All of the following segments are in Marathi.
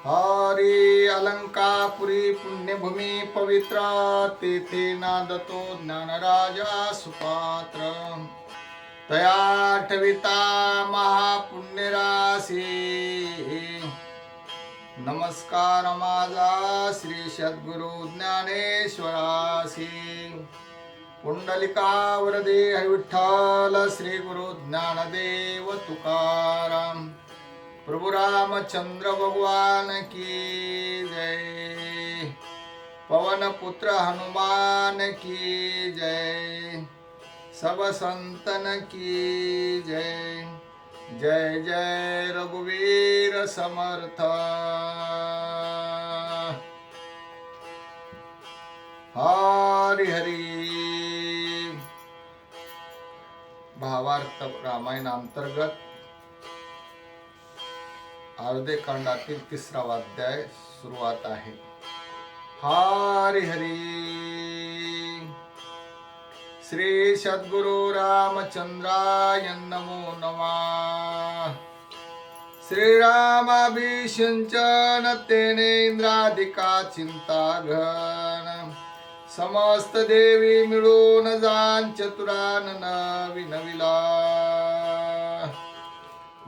हरी अलंकापुरी पुण्यभूमी पवित्र तेथे नादतो ज्ञानराजा सुपात्र। तया ठविता महापुण्यराशी। नमस्कार माझा श्री सद्गुरु ज्ञानेश्वरासी पुंडलिकावरदे विठ्ठल श्री गुरु ज्ञानदेव तुकाराम। प्रभु रामचंद्र भगवान की जय। पवन पुत्र हनुमान की जय। सब संतन की जय। जय जय रघुवीर समर्थ। हरी हरी। भावार्थ रामायण अंतर्गत अर्धे कांडातील तिसरा अध्याय सुरुवात आहे. हरी हरी. श्री सद्गुरु रामचंद्राय नमो नमा. श्रीरामाभिषिंचन तेने इंद्राधिका चिंता घन समस्त देवी मिळून जान चतुरान विनविला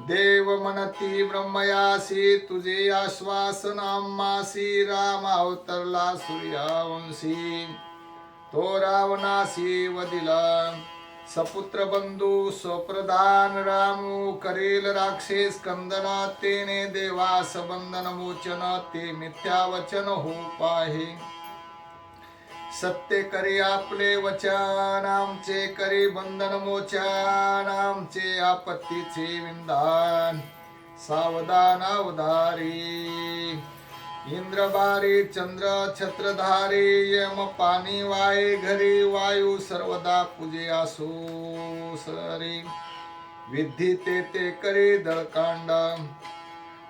देव म्हणती ब्रह्मयासी तुझे आश्वासन आम्मासी राम अवतरला सूर्यावंशी. तो रावणासी वदिला सपुत्र बंधू स्वप्रधान रामू करेल राक्षे कंदना तेने देवास बंधन मोचन ते मिथ्या वचन हो पाहे. सत्य करी आपले वचन आमचे करी बंधन मोचन आमचे आपत्तीचे विंदान सावधान अवधारी इंद्रबारी चंद्र छत्रधारी यम पाणी वाये घरी वायू सर्वदा पूजे असो सरी विधी ते ते करी दळकांड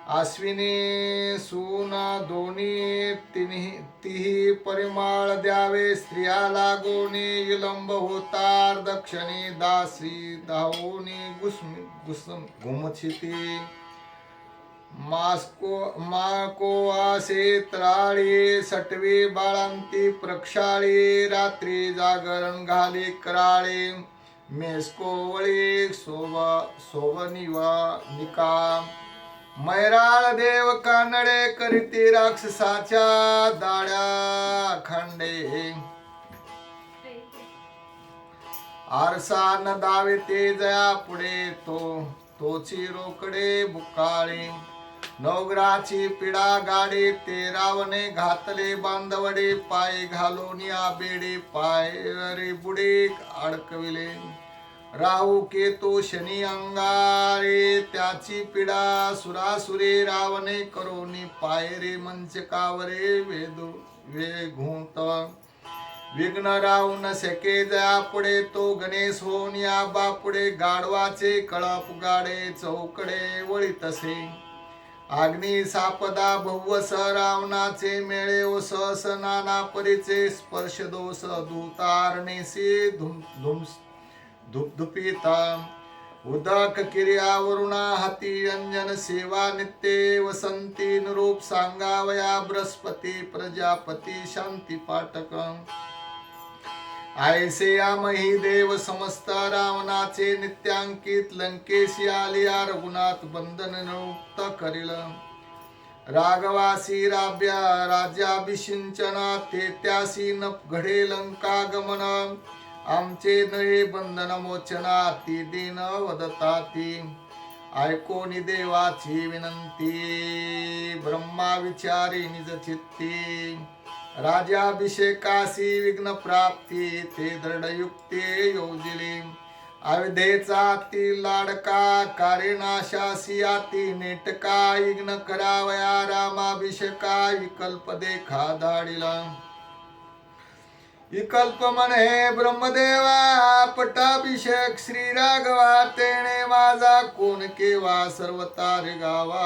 आश्विनी सुना दोन्ही तिन्ही तिही परिमाळ द्यावे. स्त्रिया लागोनी विलंब होतार. दक्षिणी दासी धावोनी गुसम गुस्म घुमछिती मास्को माको आसे त्राळी सटवी बाळांती प्रक्षाळी रात्री जागरण घाली कराळे. मेस्को वळी सोवनिवा निकाम मैराळ देव कानडे करीती राक्षसाच्या दाड्या खांडे. आरसा न दावे ते जया पुढे तो तोची रोकडे बुकाळे. नवग्राची पिडा गाडी ते रावणे घातले बांधवडे पाय घालून या बेडे पाय रे बुडे अडकविले. राहू केतू शनी अंगारे त्याची पिडा सुरासुरे रावणे करोनी पायरे मंच मंचकावरे वेदो वे घुंत. विघ्न राहू न शके जया पुढे तो गणेश होऊन या बापुडे गाडवाचे कळप गाडे चौकडे वळी तसे. अग्नी सापदा स रावणाचे मेळे ओस नाना परीचे स्पर्श दोष दूतारणेसी धुम धुमस धुपधुपिता उदक किर्यावरुणा हाती अंजन सेवा नित्ये वसंती निरूप सांगावया बृहस्पती प्रजापती शांती पाठक आयसे आमही देव समस्त रावणाचे नित्यांकित लंकेश आलिया रघुनाथ बंधन नियुक्त करील राघवासी राब्या राज्याभिषिंचना ते त्यासी न घडे लंका गमन आमचे नये बंधन मोचना ती दिन वदता ती ऐकोनी देवाची विनंती. ब्रह्मा विचारी निज चित्ती. राजाभिषेकासी विघ्न प्राप्ती. ते दृढयुक्ते योजिली. अविधेचा ती लाडका कारेनाशासी आती नेटका. इग्न करावया रामाभिषेका विकल्प देखा धाडिला. विकल्प म्हणे ब्रह्मदेवा पटाभिषेक श्री राघवा तेने माझा कोण केवा सर्व तारे गावा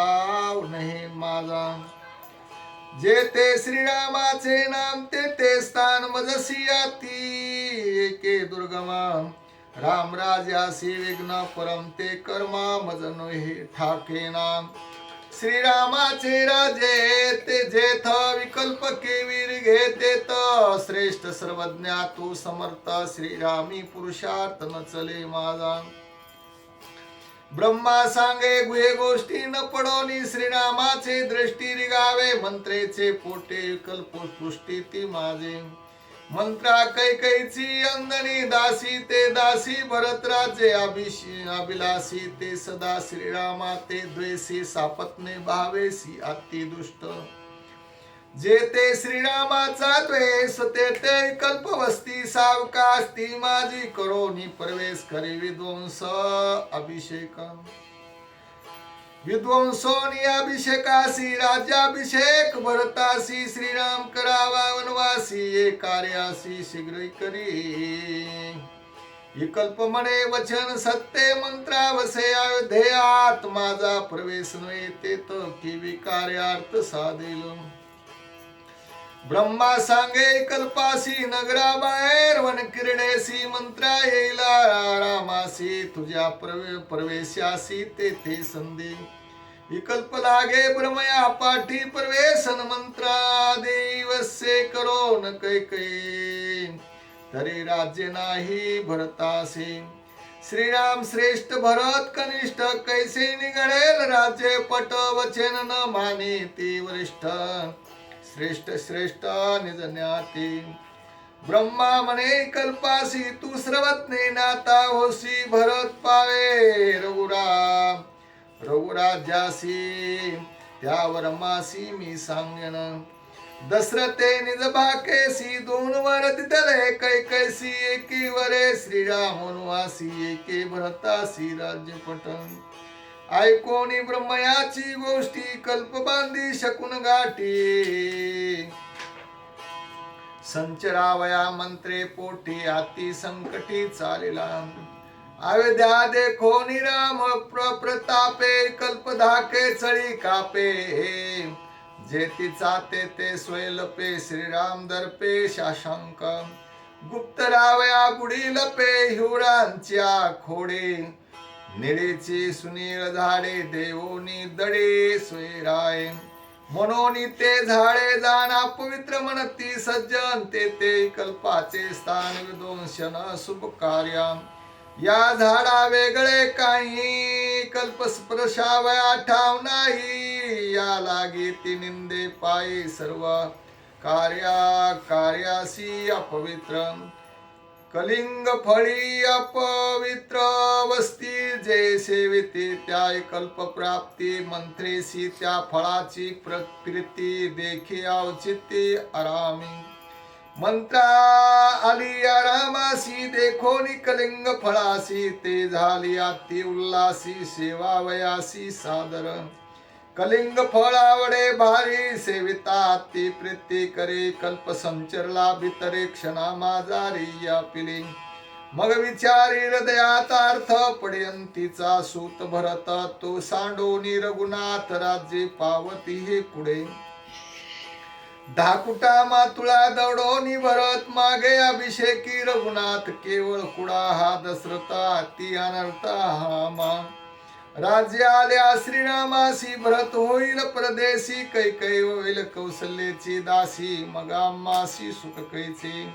नाही माझा. जे ते श्रीरामाचे नाम ते ते स्थान मजसी एके दुर्गमा. राम राजासी विघ्न परम ते कर्मा मजनो हे ठाके नाम. श्रीरामाचे राजे ते जेथ विकल्प केवीर घेतेत श्रेष्ठ सर्वज्ञा तू समर्थ श्रीरामी पुरुषार्थ न चले माझा. ब्रह्मा सांगे गुहे गोष्टी न पडोनी श्रीरामाचे दृष्टी रिगावे मंत्रेचे पोटे विकल्प पुष्टी ती माझे. मंत्रा कैकैची अंगणी दासी ते दासी भरतराजे अभिषी अभिलासी ते सदा श्रीरामा ते द्वेषी सापत्ने भावेसी अति दुष्ट जे ते श्रीरामाचा द्वेष ते ते कल्पवस्ती सावकास्ती ती माझी करोनी प्रवेश करे विध्वंस अभिषेक. विध्वंसोनी अभिषेकासी राज्याभिषेक भरतासी श्रीराम करावा वनवासी ये कार्यासी शीघ्र करी. विकल्प म्हणे वचन सत्य मंत्रावसे अयोध्येयात माझा प्रवेश नये ते तर की विकार्यार्थ साधेल. ब्रह्मा सांगे कल्पासी नगराबाहेर वन किरणेसी मंत्रा येईला रामासी तुझ्या प्रवे प्रवेशासी तेथे संधी. विकल्प लागे ब्रमया पाठी प्रवेशन मंत्रा देवसे करो न कै कै. तरी राज्य नाही भरतासे. श्रीराम श्रेष्ठ भरत कनिष्ठ कैसे निघडेल? राज्य पट वचन न माने ते वरिष्ठ. श्रेष्ठ श्रेष्ठ निज ब्रह्मा म्हणे कल्पासी तू सर्वज्ञ नाता होसी भरत पावे रघुराम रघुराज्यासी त्यावर मासी मी सांगन। दशरथे निज बाकेसी दोन वर तिथलंय कै कैसी एकी वरे श्रीराम वनवासी एके भरतासी राज्यपटन। ऐकोणी ब्रह्मयाची गोष्टी कल्प बांधी शकून गाठी. संचरावया मंत्रे पोटी अति संकटी चालिला. अयोध्या देखो निराम प्रतापे कल्प धाके चळी कापे. जेती चाते ते स्वयलपे श्रीराम दर्पे शाशांक गुप्त रावया गुढी लपे हिवरांच्या खोडे. निळेचे सुनील झाडे देवोनी दडे सोयराय. मनोनी ते झाडे जाणा पवित्र म्हणती सज्जन ते ते कल्पाचे स्थान विदोंशन शुभ कार्य. या झाडा वेगळे काही कल्प स्पर्शावया ठाव नाही. या लागे ती निंदे पायी सर्व. कार्या कार्यासी अपवित्र. कलिंग फळी अपवित्र वस्ती जे सेविते त्या कल्प प्राप्ती मंत्रेसी त्या फळाची प्रकृती देखी औचित्य आरामी मंत्रा आली आरामासी देखो कलिंग फळासी ते झाली अति उल्लासी सेवा वयासी सादर। कलिंग फळावडे भारी सेविता ती प्रीती करे कल्प संचरला भितरे क्षणा माझारी या पिली मग विचारी हृदयात अर्थ पडयंतीचा सूत भरत तो सांडोनी रघुनाथ राज्ये पावती हे पुढे. धाकुटा मातुळा दौडोनी भरत मागे अभिषेकी रघुनाथ केवळ कुडा हा दसरता ती अनर्था हा मा राज्य आल्या श्रीरामासी भरत होईल परदेशी कै होईल कौशल्याची दासी मग आम्हासी सुख कैचे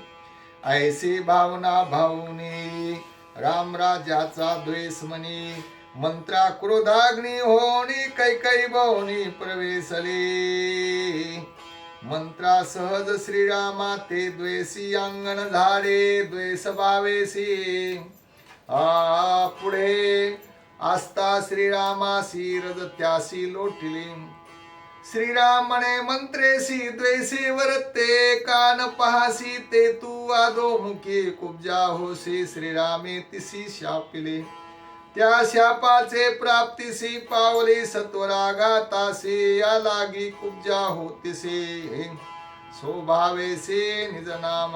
ऐसी भावना भावनी राम राजाचा द्वेष म्हणी मंत्रा क्रोधाग्नी होणी कैकै भवनी प्रवेशले. मंत्रा सहज श्रीरामा ते द्वेषी अंगण झाडे द्वेष भावेसी आ पुढे. आस्ता श्रीरामासी रज त्यासी लोटिली श्रीराम म्हणे मंत्रेसी द्वेषे वरते कान पहासी ते तू आदोमुखी कुब्जा होसी श्रीरामे तिसी शापिले त्या शापाचे प्राप्तीसी सत्वरागा सत्वरागातासी या लागी कुब्जा होतीसी सोभावेसे निज नाम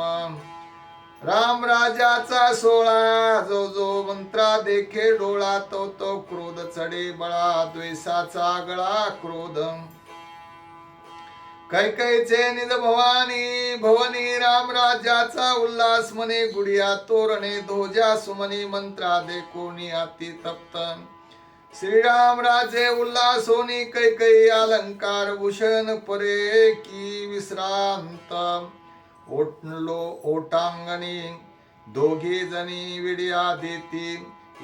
राम राजाचा सोळा जो जो मंत्रा देखे डोळा तो तो क्रोध चढे बळा द्वेषाचा गळा क्रोध. कैकैचे निज भवानी भवनी राम राजाचा उल्हास मने गुडिया तोरणे धोजा सुमनी मंत्रा दे कोणी अति तप्त. श्रीराम राजे उल्हासोनी कैकई अलंकार भूषण परे की विश्रांत. ओटलो ओटांगणी दोघी जणी विडिया देती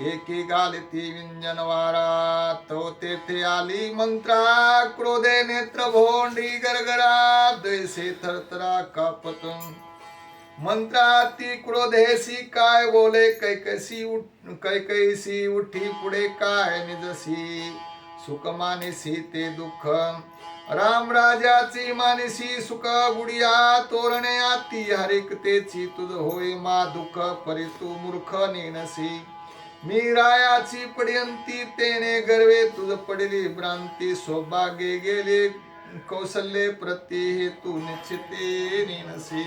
एकी गालती विंजन वारा तो तेथे आली मंत्रा क्रोधे नेत्र भोंडी गरगरा दैसे थरथरा कापतम मंत्रा ती क्रोधेसी काय बोले कैकसी उठ कैकैसी उठी पुढे काय निजसी सुकमानिसी ते दुःख राम राजाची मानिसी सुख गुडिया तोरणे आती हरिक तेची तुझ होय मा दुःख परी तू मूर्ख नेनसी. मी रायाची पड्यंती तेने गर्वे तुझ पडली भ्रांती सौभाग्य गेले कौशल्ये प्रती हे तू निश्चिते नेनसी.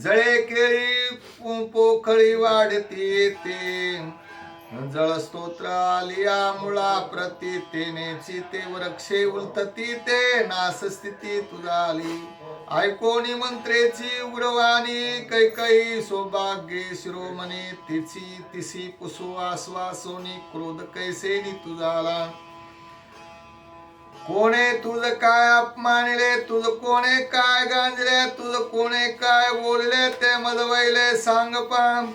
जळे केळी पो- पोखळी वाढती ते जळ स्तोत्र आलिया मुळा प्रती तेनेची चिते वृक्षे उलतती ते नास स्थिती तुझाली. ऐकोणी मंत्रेची उग्रवाणी कैकई सौभाग्य शिरोमणी तिची तिसी पुसू आश्वासोनी क्रोध कैसेनी तुझाला. कोणे तुझ काय अपमानिले तुझ कोणे काय गांजले तुझ कोणे काय बोलले ते मदवैले सांग पाम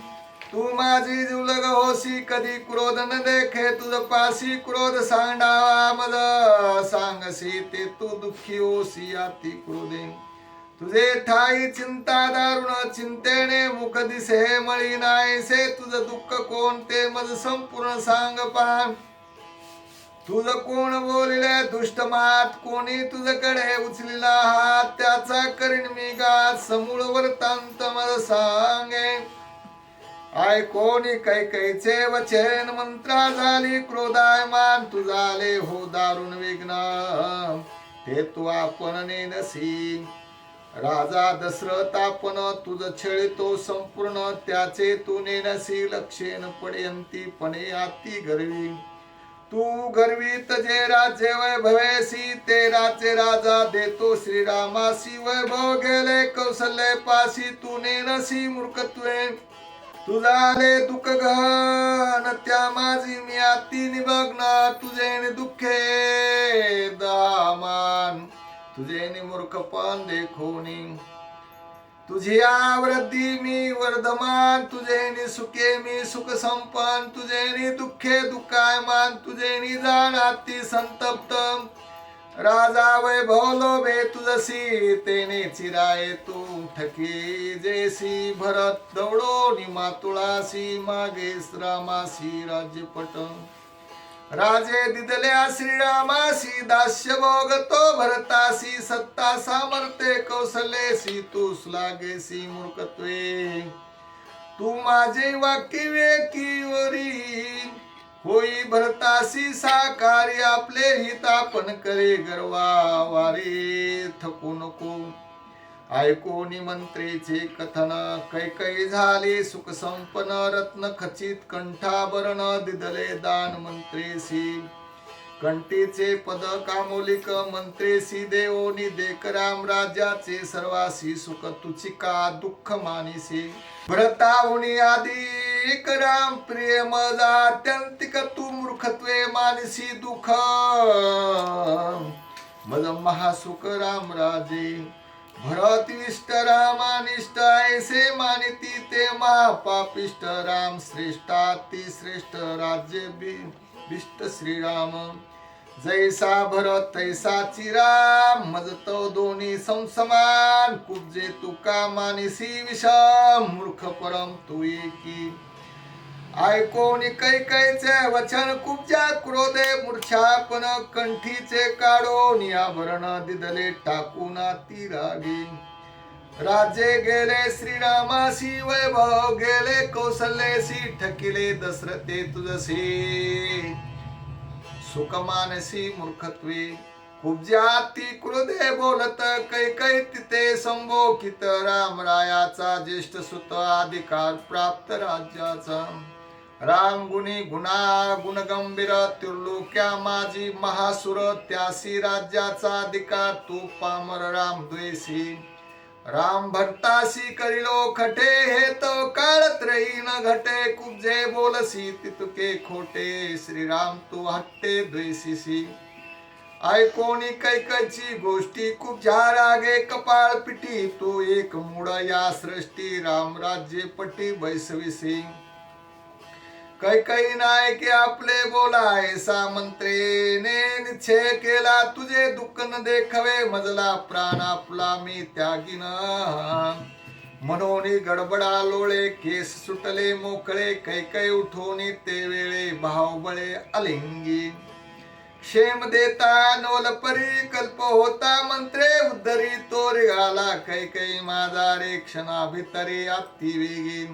तू माझी जुलग होशी कधी क्रोध न देखे तुझ पासी क्रोध सांडावा मज. सांगशी ते तू दुःखी होशी अति क्रोधे. तुझे ठाई चिंता दारुण चिंतेने मुख दिसे मळी नाहीसे तुझ दुःख कोणते मज संपूर्ण सांग पान. तुझ कोण बोलिले दुष्ट मात कोणी तुझकडे उचलिला हात. त्याचा करीन मी गात समूळ वर्तांत मज सांगे आय कोणी कैकैचे वचन मंत्रा झाली क्रोधायमान तुझाले हो दारुण विघ्न. ते तू आपण नेनसी. राजा दशरथ आपण तुझ छेळतो संपूर्ण त्याचे तू नेनसी. लक्षेन पडयंती पणे आती गर्वी. तू गर्वीत जे राज्य वैभवेसी ते राचे राजा देतो श्रीरामासी. वैभव गेले कौशल्य पासी तू नेनसी मूर्खत्वे. तुझाले दुःख गहन त्या माझी मी आती निभग्न तुझे दुःखे दामान. तुझे मूर्खपण देखोनी. तुझी आवृत्ती मी वर्धमान तुझे सुखे मी सुख संपन्न तुझे दुःखे दुःखायमान तुझे जाण जाणाती संतप्त. राजा वैभव लोभे तुझसी तेने चिराये तू ठके जेसी भरत दौडो निमा तुळासी मागे रामासी राज्यपट राजे दिदल्या श्रीरामासी दास्य भोगतो भरतासी सत्ता सामर्थ्य कौशलेसी तूस लागेसी मूर्खत्वे. तू माझे वाक्य वेकीवरी होई भरतासी साकारी आपले हित आपण करे गर्वा वारे थकू नको. ऐकोनी मंत्रीचे कथन. कैकै झाले सुख संपन रत्न खचित कंठाभरण. दिदले दान मंत्रेसी. कंटीचे पद कामोलिक मंत्रेसी देवोनी देक राम सर्वासी सुख तुचिका दुःख मानिसी. भरताहुनी आधी कराम प्रिय मजा तू मूर्खत्वे मानसी दुःख. मज महासुख राम राजे. भरत विष्ट रामानिष्ट ऐसे मानिती ते महापापिष्ट राम श्रेष्ठाती श्रेष्ठ राज्य बी. इष्ट श्रीराम। जैसा भरत तैसा चिरा मजत दोन्ही संसमान। कुबजे तुका मानिसी विषम। मूर्ख परम तू एकी। ऐकोनी कैकैचे वचन कुब्जा क्रोधे मूर्छापन कंठीचे काढो नियाभरण दिदले टाकून ती रागी राजे गेले श्रीरामासी वैभव गेले कौशल्यसी ठकिले दशरथे तुझसी. सुखमानसी मूर्खत्वे उपजाती क्रोधे बोलत कैकै तिथे संभोकित रामरायाचा ज्येष्ठ सुत अधिकार प्राप्त राज्याचा. राम गुणी गुणा गुणगंभीर त्रिलोक्या माझी महासुर त्यासी राज्याचा अधिकार तू पामर राम द्वेषी. राम भक्तासी करिलो खटे हे तो काळत रही न घटे कुबजे बोलसी तितुके खोटे. श्रीराम तू हट्टे द्वेषिसी ऐकोनी कैकची गोष्टी खूप झारागे कपाळ पिटी. तू एक मूड या सृष्टी राम राज्य पटी बैसविसी. कैकई नायके आपले बोलाय सामंत्रेने निश्चय केला तुझे दुःख न देखवे मजला प्राण आपला मी त्यागीन. मनोनी गडबडा लोळे केस सुटले मोकळे कैकई उठोनी ते वेळे भावबळे अलिंगी क्षेम देता नोल परी कल्प होता मंत्रे उद्धरी तो रिगाला कैकै माझा रे क्षणा भितरी अति वेगीन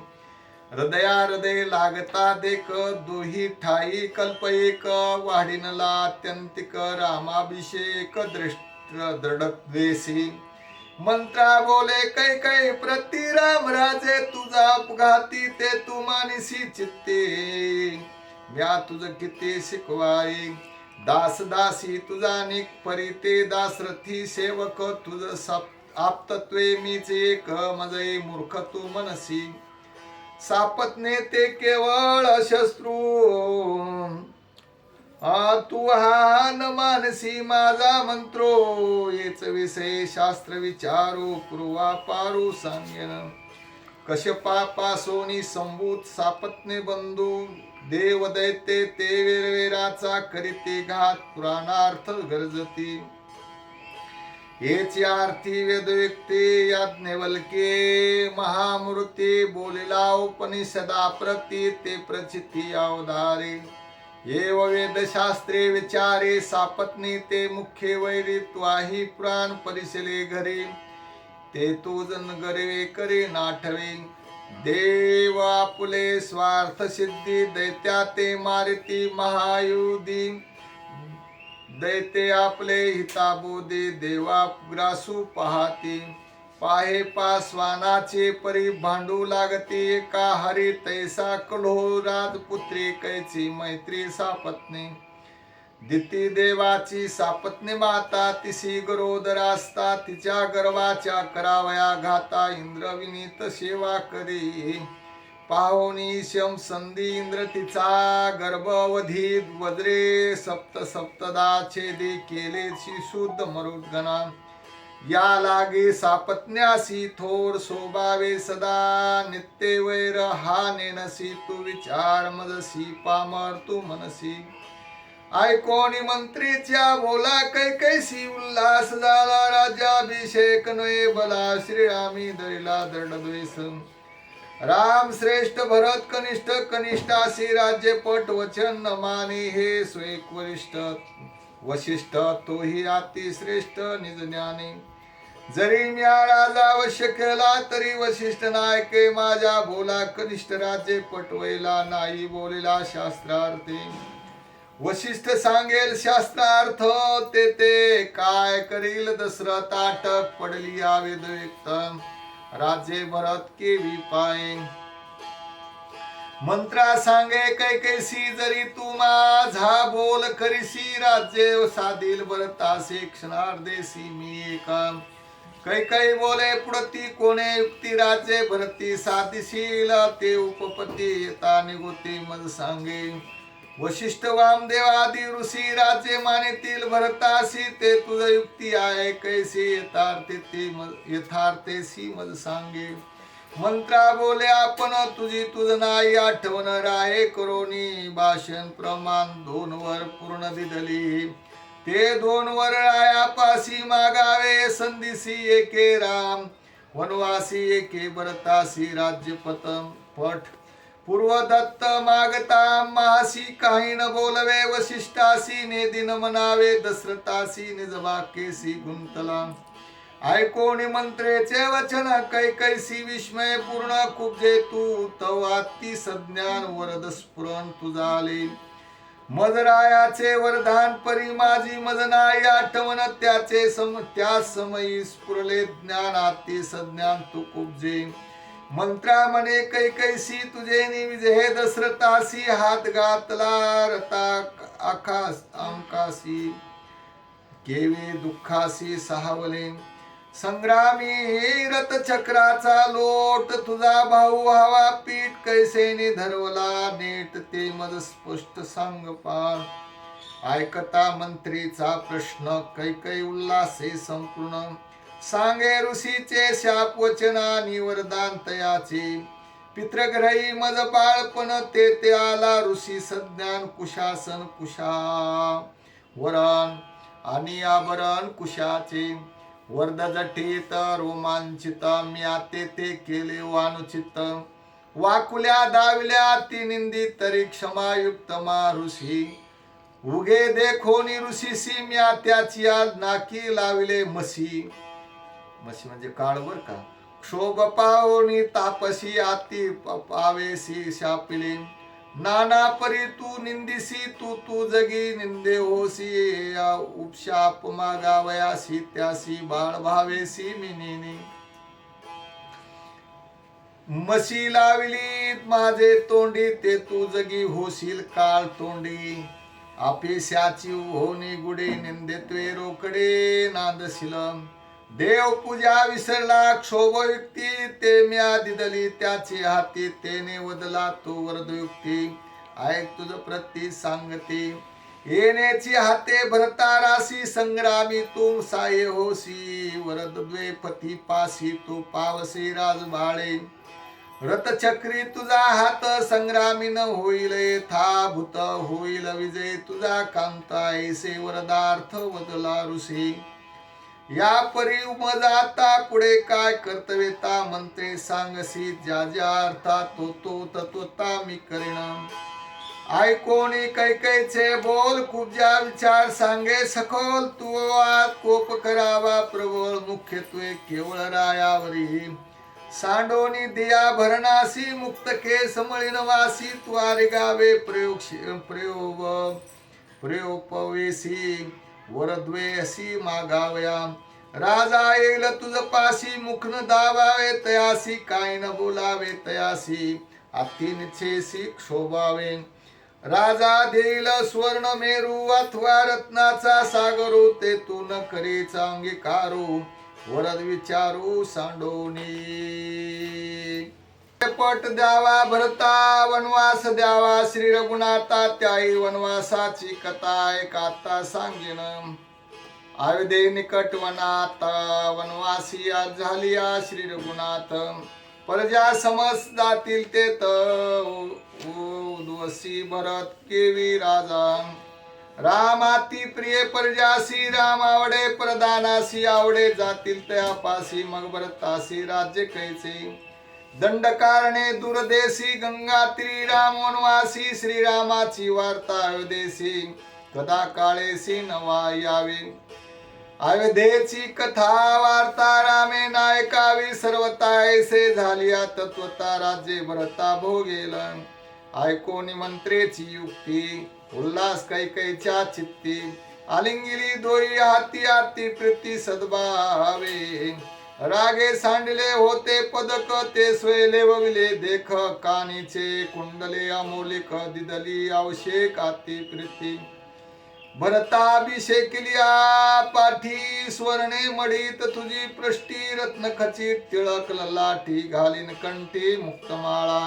हृदया हृदय लागता देख दोही ठाई कल्प एक वाढीनला अत्यंतिक रामाभिषेक दृष्ट दृढद्वेषी. मंत्रा बोले कै कै प्रति राम राजे तुझा अपघाती ते तू मानिसी चित्ते. म्या तुझ किती शिकवाई. दास दासी तुझा निक परिते दासरथी सेवक तुझ सप आप्तत्वे मीच एक मजई मूर्ख तू मनसी. सापत्ने ते केवळ अशस्त्रू तू हा न मानसी माझा मंत्रो. येच विषय शास्त्र विचारू पूर्वा पारू सांगेन. कश्यपा पासोनी संभूत सापत्ने बंधू. देव दैत्य ते वेरवेराचा करीते घात पुराणार्थ गरजती. हेची आरती वेदव्यक्ती याज्ञवल्के महामूर्ती बोलिला उपनिषदा प्रती ते प्रचिती अवधारे। एव वेदशास्त्रे विचारे सापत्नी ते मुख्य वैरी त्वाही पुराण परिशले घरी। ते तू जन करे नाठवे। देव आपुले स्वार्थ सिद्धी दैत्या ते मारिती महायुधी। दैते आपले हिताबोधे देवा ग्रासू पाहते. पाहे पासवानाचे परी भांडू लागते. का हरी तैसा कलो राजपुत्री कैची मैत्री सापत्नी. दिती देवाची सापत्नी माता तिसी गरोदरास्ता तिच्या गर्वाच्या करावया घाता इंद्रविनीत सेवा करी. पाहुनी शम संधी इंद्र तिचा गर्भवधीत वज्रे सप्त सप्तदा छेदे केले शुद्ध मरुद्गणा या लागे सापत्न्यासी थोर शोभावे सदा नित्य वैर हा नेनसी तू विचार मजसी पामर तू मनसी. ऐकोणी मंत्रीच्या बोला कैकैसी उल्हास झाला राजाभिषेक नये बला श्रीरामी दरिला दृढद्वेष राम श्रेष्ठ भरत कनिष्ठ कनिष्ठासी राज्य पट वचन माने हे स्वेक वरिष्ठ वशिष्ठ तोही अति श्रेष्ठ निज ज्ञानी. जरी म्या राजा अवश्य केला तरी वशिष्ठ नायके माझ्या बोला कनिष्ठ राजे पटवैला नाही बोलिला शास्त्रार्थे. वशिष्ठ सांगेल शास्त्रार्थ ते ते काय करील दशरथ आटक पडली या वेदयुक्त राजे भरत केवी पाय. मंत्रा सांगे कैकैसी जरी तू माझा बोल करीसी राज्य साधील भरतासे क्षणार्देसी मी एका कै बोले पुढती कोणे युक्ती राज्य भरती साधिशील ते उपपती येता निगुती मज सांगे. वशिष्ठ वामदेव आदी ऋषी राजे मानेतील भरतासी ते तुझ युक्ती आहे कैसे? यथार्थे ते मज- यथार्थेसी मज सांगे. मंत्रा बोले आपण तुझी तुझ नाही आठवण राहे करोनी. भाषण प्रमाण दोन वर पूर्ण दिदली. ते दोन वर रायापासी मागावे संधिसी एके राम. वनवासी एके भरतासी राज्यपतम. पठ पूर्व दत्त मागता मासी काही न बोलवे वशिष्ठासी ने दिन मनावे दशरथासी निज वाक्यसी गुंतला. ऐकोणी मंत्रेचे वचन कैकैसी विस्मय पूर्ण कुब्जे तू तवाती सज्ञान वरद स्फुरण तुझाले. मजरायाचे वरदान परी माझी मजनाई आठवण त्याचे सम त्या समयी स्फुरले ज्ञान आती सज्ञान तू कुबजे मंत्रा म्हणे कैकैसी तुझे निविज हे दशरथासी हात घातला रता आकाश आमकासी केवे दुःखासी सहावले. संग्रामी रथ चक्राचा लोट तुझा भाऊ हवा पीठ कैसेने धरवला नेट ते मज स्पष्ट सांग पार. ऐकता मंत्रीचा प्रश्न कैकै उल्लासे संपूर्ण. सांगे ऋषीचे शाप वचना वरदान तयाचे पितृग्रही मज बाळपण ते ते आला ऋषी सज्ञान कुशासन कुशा. वरण आणि आभरण कुशाचे. वर्ध जटित रोमांचित मी आते ते केले वानुचित. वाकुल्या दाविल्या ती निंदी तरी क्षमायुक्त मा ऋषी उगे देखोनी ऋषीसी म्या त्याची आज नाकी लाविले मसी मशी म्हणजे काळ बर का? क्षोभ पावणी तापसी आती पावेसी शापिले नाना परी तू निंदिसी तू तू जगी निंदे होसी. या उपशाप मागावयासी त्यासी बाळ भावेसी मिनिनी. मशी लाविली माझे तोंडी ते तू जगी होशील काळ तोंडी. आपेशाची होनी गुडे निंदेत्वे रोकडे नादशील देव पूजा विसरला क्षोभ युक्ती ते म्या दिदली त्याचे हाती तेने वदला तो वरदयुक्ती. ऐक तुझ प्रती सांगते येण्याची हाते भरता राशी संग्रामी तू साये होसी वरद द्वेपती पासी तू पावसी राजबाळे रथचक्री तुझा हात संग्रामी न होईल था भूत होईल विजय तुझा कांता. ऐसे वरदार्थ वदला ऋषी. या परी उमज आता पुढे काय कर्तव्यता म्हणते सांगसी ज्या ज्या अर्था तो तो तत्वता मी करीन. ऐकोणी कैकैचे बोल खूप ज्या विचार सांगे सखोल तू आत कोप करावा प्रबळ मुख्यत्वे केवळ रायावरी. सांडोनी दिया भरणासी मुक्त केस मळीनवासी त्वारे गावे प्रयोग प्रयोग प्रयोपवेसी वरद्वे असी मागावया राजा येईल तुझ पाशी मुखन दावावे तयासी काय न बोलावे तयासी. अति क्षोभावे. राजा देईल स्वर्ण मेरू अथवा रत्नाचा सागरो हो ते तू न करीचा अंगीकारू वरद विचारू सांडोनी. पट द्यावा भरता वनवास द्यावा श्री रघुनाथा त्याई वनवासाची कथा ऐकाता सांगेन. आयुधे निकट वनात वनवासी आज झाली श्री रघुनाथ. प्रजा समज जातील ते उद्वसी भरत केवी राजा. रामाती प्रिय प्रजासी राम आवडे प्रधानासी आवडे जातील त्यापासी मग भरतासी राज्य कैसे? दंडकारणे दुर्देशी गंगा राम वनवासी श्रीरामाची वार्ता अयोध्येशी. कदा काळेसी नवा यावे. अयोध्येची कथा वार्ता रामे नायकावी. सर्वता ऐसे झाली तत्वता राज्ये भरता भोगेल ऐकोनी मंत्रेची युक्ती उल्हास कैकैच्या चित्ती. आलिंगिली दोई हाती हाती प्रीती सद्भावे. रागे सांडले होते पदक ते स्वयले वगले देख कानीचे कुंडले अमोलिक दिदली अवशेक आती प्रीती. भरताभिषेकिलिया पाठी स्वर्णे मडीत तुझी पृष्टी रत्न खचित तिळक लाठी घालीन कंठी मुक्तमाळा.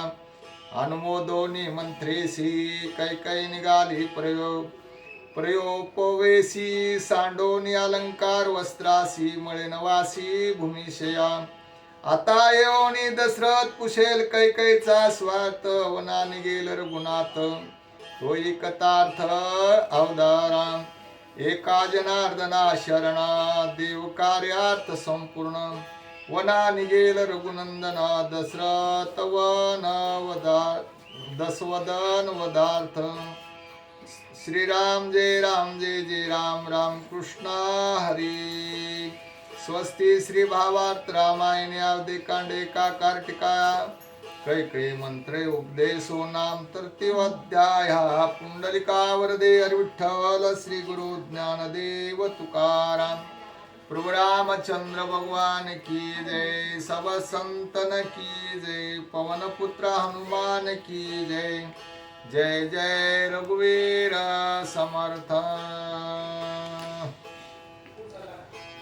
अनुमोदोनी मंत्रेसी कैकै निघाली प्रयोग. प्रयोपवेशी सांडोनी अलंकार वस्त्रासी मळेनवासी भूमिशया. आता येऊनी दशरथ पुशेल कैकैचा स्वार्थ वना निघेल रघुनाथ. तोई कथार्थ अवतारा एका जनार्दना शरणा देव कार्यार्थ संपूर्ण. वना निगेल रघुनंदना दशरथ वन वदा दसवदन वदार्थ. श्रीराम जय राम जय जय राम राम कृष्ण हरी। स्वस्ती श्री भावार्थ रामायणे अवधे कांडे का कार्टिका कैकळे मंत्रे उपदेशो नाम तृतीयोध्याय पुंडलिका वरदे हरिविठ्ठल श्री गुरु ज्ञानदेव तुकाराम। प्रभु रामचंद्र भगवान की जय सब संतन की जय पवन पुत्र हनुमान की जय। जय जय रघुवीर समर्थ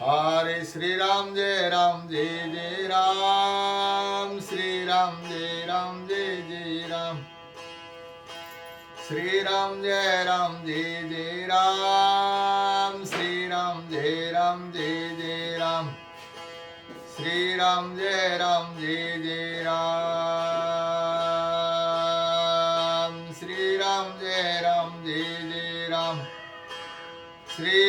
हरे श्री राम जय राम जय जय राम श्री राम जय राम जय जय राम श्री राम जय राम जय जय राम श्री राम जय राम जय जय राम श्री राम जय राम जय जय राम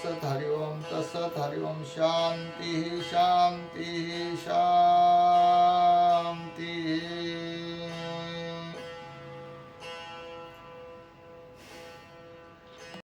ओम तत्सत हरि ओम तत्सत हरि ओम शांती शांती शांती